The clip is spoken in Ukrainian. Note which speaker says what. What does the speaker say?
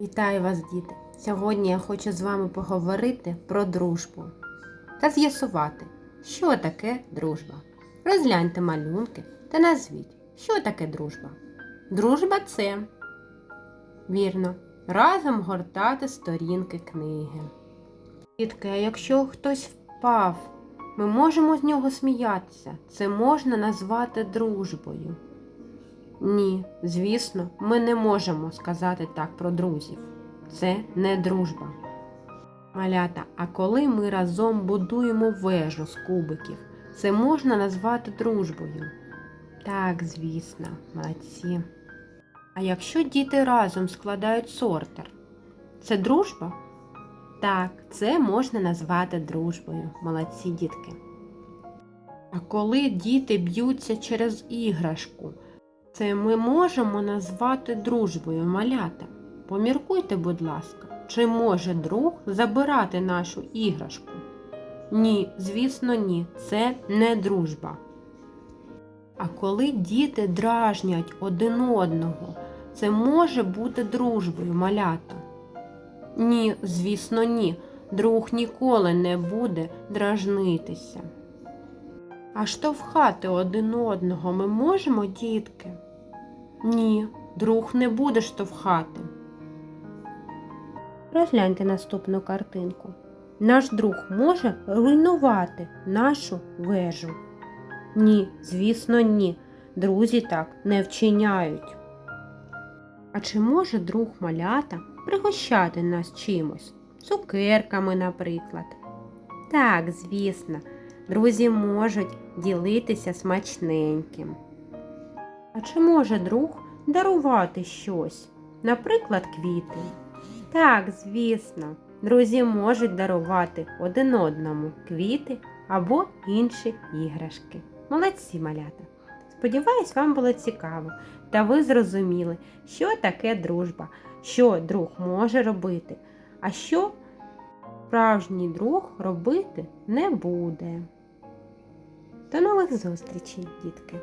Speaker 1: Вітаю вас, діти! Сьогодні я хочу з вами поговорити про дружбу та з'ясувати, що таке дружба. Розгляньте малюнки та назвіть, що таке дружба. Дружба це вірно, разом гортати сторінки книги. Дітки, а якщо хтось впав, ми можемо з нього сміятися. Це можна назвати дружбою. Ні, звісно, ми не можемо сказати так про друзів. Це не дружба. Малята, а коли ми разом будуємо вежу з кубиків, це можна назвати дружбою? Так, звісно, молодці. А якщо діти разом складають сортер, це дружба? Так, це можна назвати дружбою. Молодці дітки. А коли діти б'ються через іграшку, це ми можемо назвати дружбою малята. Поміркуйте, будь ласка, чи може друг забирати нашу іграшку? Ні, звісно, ні, це не дружба. А коли діти дражнять один одного, це може бути дружбою малята? Ні, звісно, ні. Друг ніколи не буде дражнитися. А штовхати один одного ми можемо, дітки? Ні, друг не буде штовхати. Розгляньте наступну картинку. Наш друг може руйнувати нашу вежу. Ні, звісно, ні. Друзі так не вчиняють. А чи може друг малята пригощати нас чимось? Цукерками, наприклад. Так, звісно, друзі можуть ділитися смачненьким. А чи може друг дарувати щось, наприклад, квіти? Так, звісно, друзі можуть дарувати один одному квіти або інші іграшки. Молодці малята! Сподіваюсь, вам було цікаво, та ви зрозуміли, що таке дружба, що друг може робити, а що справжній друг робити не буде. До нових зустрічей, дітки!